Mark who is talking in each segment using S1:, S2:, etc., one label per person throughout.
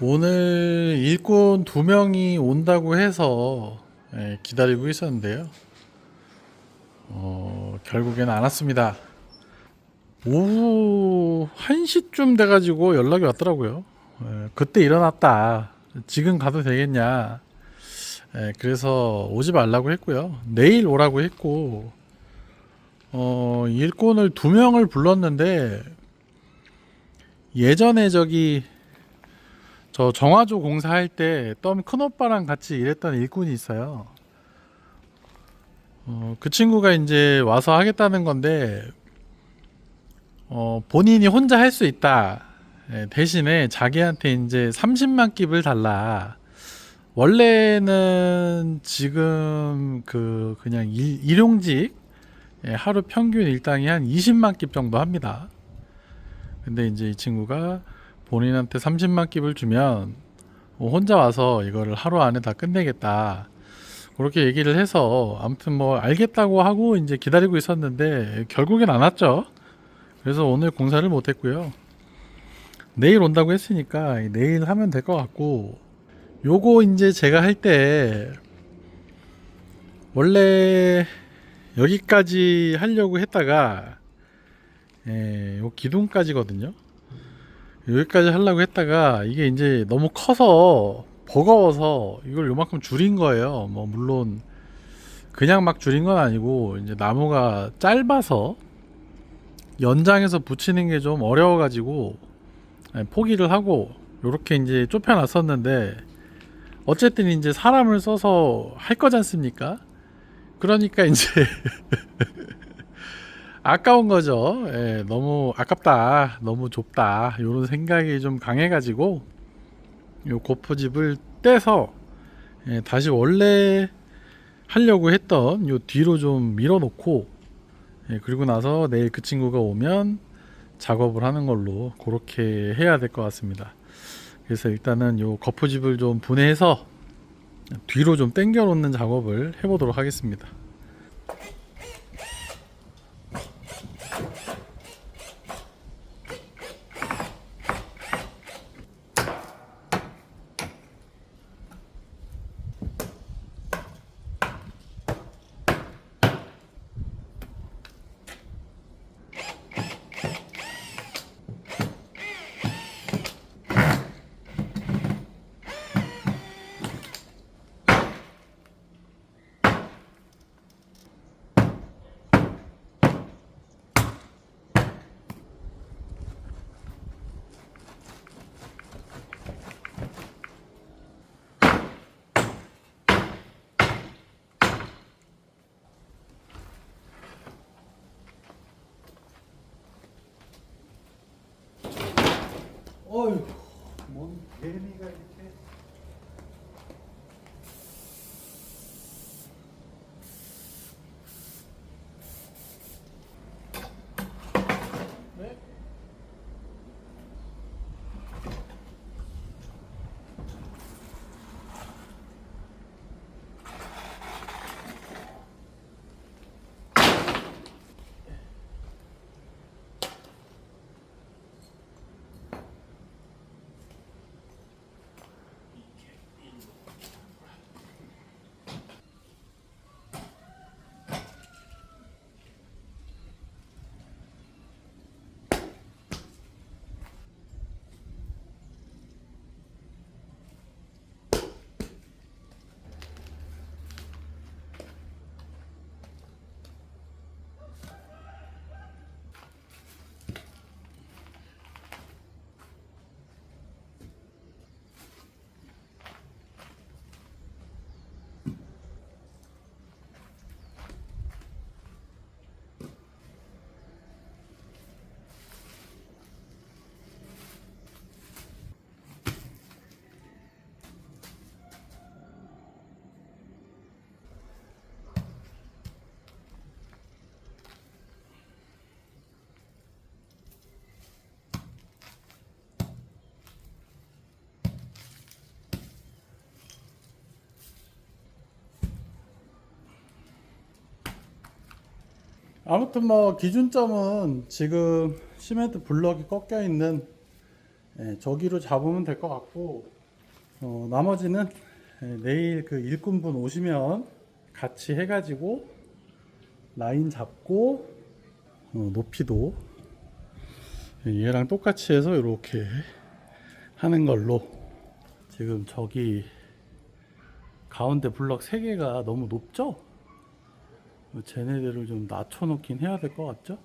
S1: 오늘 일꾼 두 명이 온다고 해서 예, 기다리고 있었는데요. 어, 결국엔 안 왔습니다. 오후 1시쯤 돼가지고 연락이 왔더라고요. 예, 그때 일어났다. 지금 가도 되겠냐. 예, 그래서 오지 말라고 했고요. 내일 오라고 했고, 어, 일꾼을 두 명을 불렀는데, 예전에 저기 저 정화조 공사할 때덤 큰오빠랑 같이 일했던 일꾼이 있어요. 어, 그 친구가 이제 와서 하겠다는 건데, 어, 본인이 혼자 할 수 있다. 예, 대신에 자기한테 이제 30만 깁을 달라. 원래는 지금 그 그냥 일, 일용직 예, 하루 평균 일당이 한 20만 깁 정도 합니다. 근데 이제 이 친구가 본인한테 30만 깁을 주면 뭐 혼자 와서 이거를 하루 안에 다 끝내겠다. 그렇게 얘기를 해서 아무튼 뭐 알겠다고 하고 이제 기다리고 있었는데 결국엔 안 왔죠. 그래서 오늘 공사를 못 했고요. 내일 온다고 했으니까 내일 하면 될 것 같고 요거 이제 제가 할 때 원래 여기까지 하려고 했다가 예, 요 기둥까지거든요. 여기까지 하려고 했다가 이게 이제 너무 커서 버거워서 이걸 요만큼 줄인 거예요. 뭐 물론 그냥 막 줄인 건 아니고 이제 나무가 짧아서 연장해서 붙이는 게 좀 어려워가지고 예, 포기를 하고 요렇게 이제 좁혀놨었는데 어쨌든 이제 사람을 써서 할 거지 않습니까? 그러니까 이제 아까운 거죠. 예, 너무 아깝다, 너무 좁다 이런 생각이 좀 강해가지고 요 고프집을 떼서 예, 다시 원래 하려고 했던 요 뒤로 좀 밀어놓고 예, 그리고 나서 내일 그 친구가 오면 작업을 하는 걸로 그렇게 해야 될 것 같습니다. 그래서 일단은 요 거푸집을 좀 분해해서 뒤로 좀 당겨 놓는 작업을 해보도록 하겠습니다. 어휴, 뭔 개미가 이렇게. 아무튼 뭐 기준점은 지금 시멘트 블럭이 꺾여 있는 예, 저기로 잡으면 될 것 같고 어, 나머지는 예, 내일 그 일꾼분 오시면 같이 해가지고 라인 잡고 어, 높이도 예, 얘랑 똑같이 해서 이렇게 하는 걸로 지금 저기 가운데 블럭 3개가 너무 높죠? 쟤네들을 좀 낮춰놓긴 해야 될 것 같죠?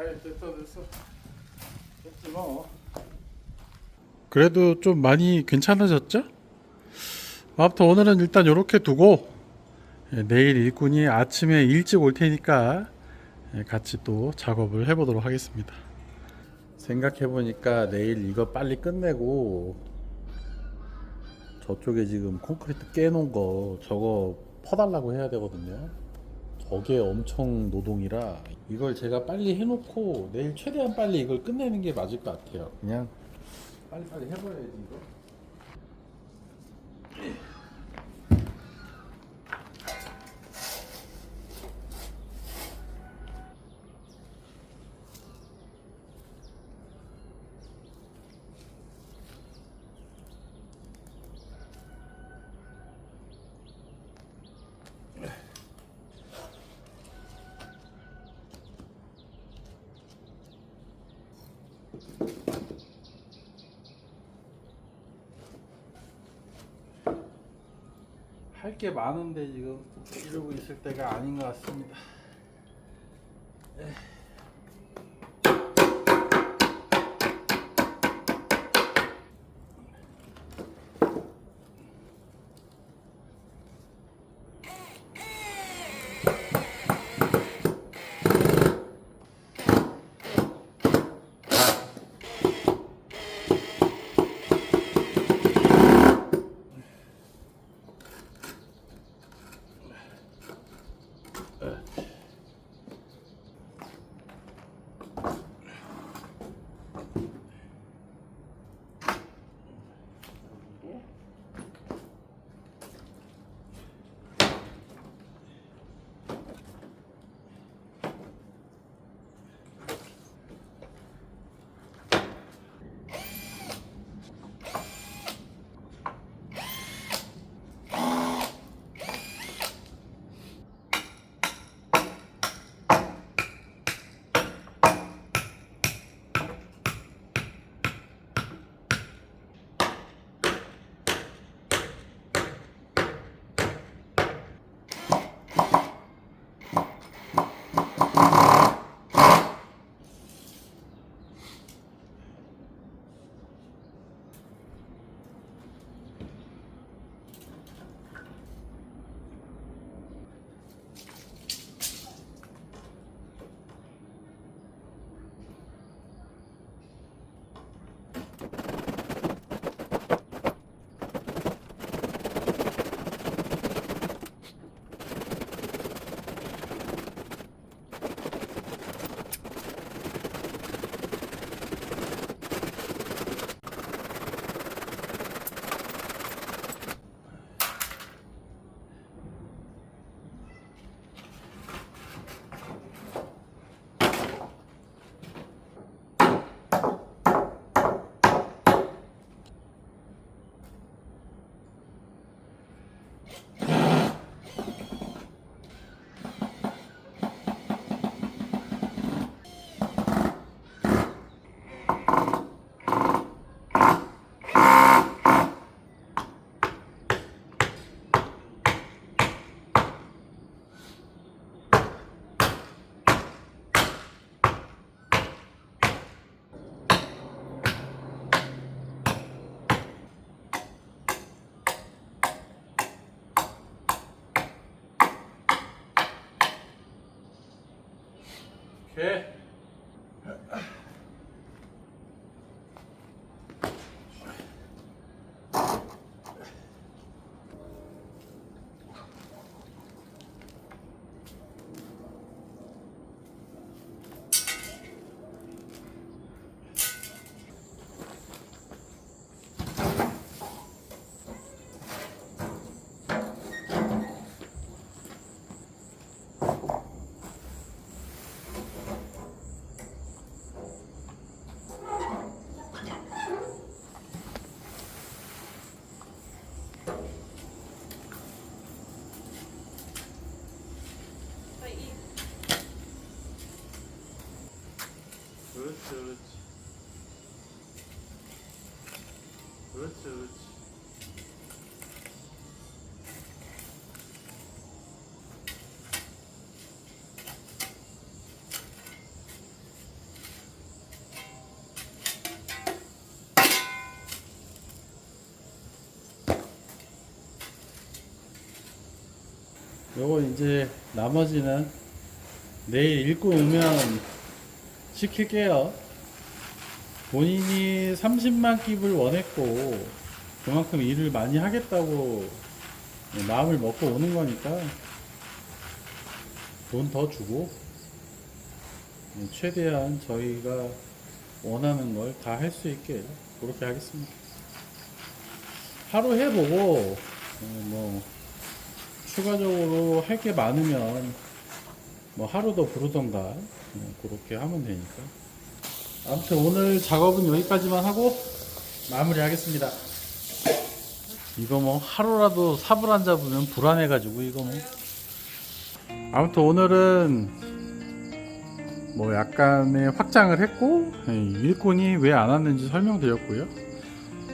S1: 아이 됐어 됐어. 됐지 뭐. 그래도 좀 많이 괜찮아졌죠? 아무튼 오늘은 일단 이렇게 두고 예, 내일 일꾼이 아침에 일찍 올 테니까 예, 같이 또 작업을 해보도록 하겠습니다. 생각해보니까 내일 이거 빨리 끝내고 저쪽에 지금 콘크리트 깨놓은 거 저거 퍼달라고 해야 되거든요 저게 엄청 노동이라 이걸 제가 빨리 해놓고 내일 최대한 빨리 이걸 끝내는 게 맞을 것 같아요. 그냥 빨리빨리 해버려야지 이거. 할 게 많은데 지금 이러고 있을 때가 아닌 것 같습니다. 에이. 오케이. 그렇지, 그렇지. 그렇지, 그렇지. 요거 이제 나머지는 내일 읽고 오면 시킬게요. 본인이 30만 깁을 원했고 그만큼 일을 많이 하겠다고 마음을 먹고 오는 거니까 돈 더 주고 최대한 저희가 원하는 걸 다 할 수 있게 그렇게 하겠습니다. 하루 해보고 어, 뭐 추가적으로 할 게 많으면 뭐 하루 더 부르던가 어, 그렇게 하면 되니까. 아무튼 오늘 작업은 여기까지만 하고 마무리 하겠습니다. 이거 뭐 하루라도 삽을 안 잡으면 불안해 가지고 이거 뭐. 아무튼 오늘은 뭐 약간의 확장을 했고 예, 일꾼이 왜 안 왔는지 설명드렸고요.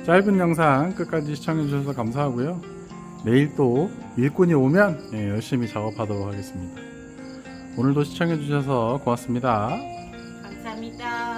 S1: 짧은 영상 끝까지 시청해 주셔서 감사하고요 내일 또 일꾼이 오면 예, 열심히 작업하도록 하겠습니다 오늘도 시청해주셔서 고맙습니다.
S2: 감사합니다.